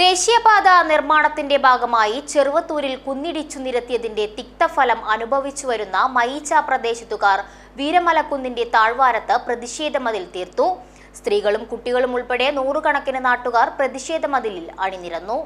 ദേശീയപാത നിർമ്മാണത്തിന്റെ ഭാഗമായി ചെറുവത്തൂരിൽ കുന്നിടിച്ചു നിരത്തിയതിന്റെ തിക്തഫലം അനുഭവിച്ചു വരുന്ന മയിച്ച പ്രദേശത്തുകാർ വീരമലക്കുന്നിന്റെ താഴ്വാരത്ത് പ്രതിഷേധമതിൽ തീർത്തു. സ്ത്രീകളും കുട്ടികളും ഉൾപ്പെടെ നൂറുകണക്കിന് നാട്ടുകാർ പ്രതിഷേധമതിലിൽ അണിനിരന്നു.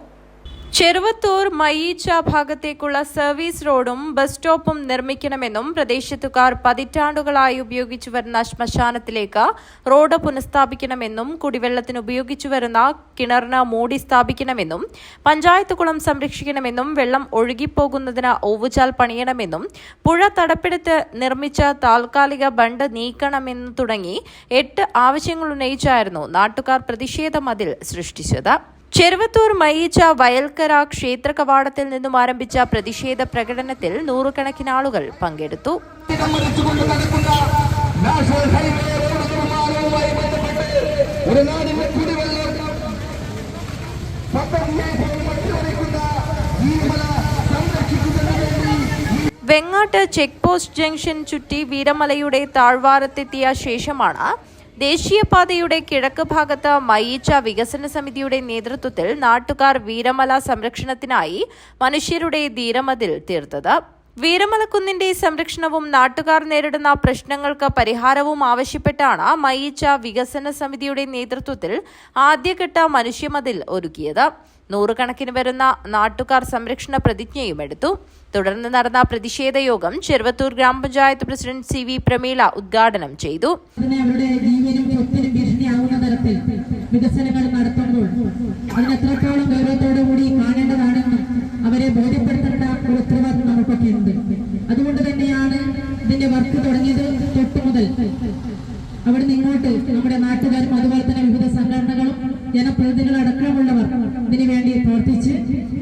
ചെറുവത്തൂർ മയീച്ച ഭാഗത്തേക്കുള്ള സർവീസ് റോഡും ബസ് സ്റ്റോപ്പും നിർമ്മിക്കണമെന്നും പ്രദേശത്തുകാർ പതിറ്റാണ്ടുകളായി ഉപയോഗിച്ചു വരുന്ന ശ്മശാനത്തിലേക്ക് റോഡ് പുനഃസ്ഥാപിക്കണമെന്നും കുടിവെള്ളത്തിന് ഉപയോഗിച്ചു വരുന്ന കിണറിന് മൂടി സ്ഥാപിക്കണമെന്നും പഞ്ചായത്ത് കുളം സംരക്ഷിക്കണമെന്നും വെള്ളം ഒഴുകിപ്പോകുന്നതിന് ഓവുചാൽ പണിയണമെന്നും പുഴ തടപ്പെടുത്ത് നിർമ്മിച്ച താൽക്കാലിക ബണ്ട് നീക്കണമെന്നും തുടങ്ങി എട്ട് ആവശ്യങ്ങൾ ഉന്നയിച്ചായിരുന്നു നാട്ടുകാർ പ്രതിഷേധ മതിൽ സൃഷ്ടിച്ചത്. ചെറുവത്തൂർ മയ്യച്ച വയൽക്കര ക്ഷേത്ര കവാടത്തിൽ നിന്നും ആരംഭിച്ച പ്രതിഷേധ പ്രകടനത്തിൽ നൂറുകണക്കിന് ആളുകൾ പങ്കെടുത്തു. വെങ്ങാട്ട് ചെക്ക് പോസ്റ്റ് ജംഗ്ഷൻ ചുറ്റി വീരമലയുടെ താഴ്വാരത്തെത്തിയ ശേഷമാണ് ദേശീയപാതയുടെ കിഴക്ക് ഭാഗത്ത് മയീച്ച വികസന സമിതിയുടെ നേതൃത്വത്തിൽ നാട്ടുകാർ വീരമല സംരക്ഷണത്തിനായി മനുഷ്യരുടെ ധീരമതിൽ തീർത്തത്. വീരമലക്കുന്നിന്റെ സംരക്ഷണവും നാട്ടുകാർ നേരിടുന്ന പ്രശ്നങ്ങൾക്ക് പരിഹാരവും ആവശ്യപ്പെട്ടാണ് മയിച്ച വികസന സമിതിയുടെ നേതൃത്വത്തിൽ ആദ്യഘട്ട മനുഷ്യമതിൽ ഒരുക്കിയത്. നൂറുകണക്കിന് വരുന്ന നാട്ടുകാർ സംരക്ഷണ പ്രതിജ്ഞയും എടുത്തു. തുടർന്ന് നടന്ന പ്രതിഷേധ യോഗം ചെറുവത്തൂർ ഗ്രാമപഞ്ചായത്ത് പ്രസിഡന്റ് സി വി പ്രമീള ഉദ്ഘാടനം ചെയ്തു. വികസനങ്ങൾ നടത്തുമ്പോൾ അതിനെത്രത്തോളം അതുകൊണ്ട് തന്നെയാണ് ഇതിന്റെ വർക്ക് തുടങ്ങിയത് തൊട്ടു മുതൽ. അവിടെ ഇങ്ങോട്ട് നമ്മുടെ നാട്ടുകാരും അതുപോലെ തന്നെ വിവിധ സംഘടനകളും ജനപ്രതിനിധികളും അടക്കമുള്ളവർ ഇതിനു വേണ്ടി പ്രവർത്തിച്ച്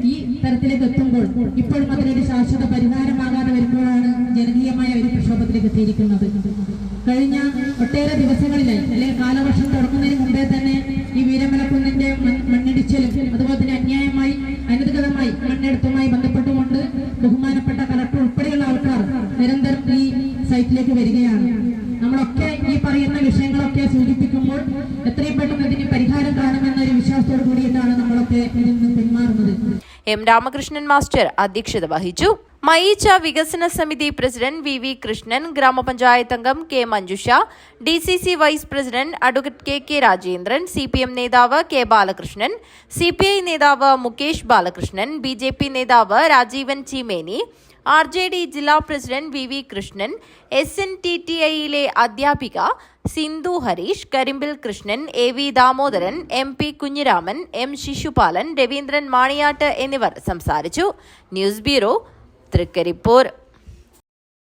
ഈ തരത്തിലേക്ക് എത്തുമ്പോൾ ഇപ്പോഴും അതിനൊരു ശാശ്വത പരിഹാരമാകാതെ വരുമ്പോഴാണ് ജനകീയമായ ഒരു പ്രക്ഷോഭത്തിലേക്ക് എത്തിയിരിക്കുന്നത്. കഴിഞ്ഞ ഒട്ടേറെ ദിവസങ്ങളിലായി അല്ലെങ്കിൽ കാലവർഷം തുടങ്ങുന്നതിന് മുമ്പേ തന്നെ ഈ വീരമലക്കുന്നിന്റെ സൈറ്റിലേക്ക് വരികയാണ്. നമ്മളൊക്കെ ഈ പറയുന്ന വിഷയങ്ങളൊക്കെ സൂചിപ്പിക്കുമ്പോൾ എത്രയും പെട്ടെന്ന് ഇതിന് പരിഹാരം കാണുമെന്നൊരു വിശ്വാസത്തോടു കൂടിയിട്ടാണ് നമ്മളൊക്കെ ഇതിൽ നിന്ന് പിന്മാറുന്നത്. എം രാമകൃഷ്ണൻ മാസ്റ്റർ അധ്യക്ഷത വഹിച്ചു. മയീച്ച വികസന സമിതി പ്രസിഡന്റ് വി വി കൃഷ്ണൻ ഗ്രാമപഞ്ചായത്ത് അംഗം K Manjusha D C C vice president advocate K K Rajendran C P M നേതാവ് K Balakrishnan C P I നേതാവ് Mukesh Balakrishnan B J P നേതാവ് Rajeevan Cheemeni R J D ജില്ലാ president V V Krishnan S N T T ഐയിലെ അധ്യാപിക Sindhu Harish Karimbil Krishnan A V Damodaran M P Kunhiraman M Sisupalan Raveendran Maniyat എന്നിവർ സംസാരിച്ചു. News bureau Thrikaripur.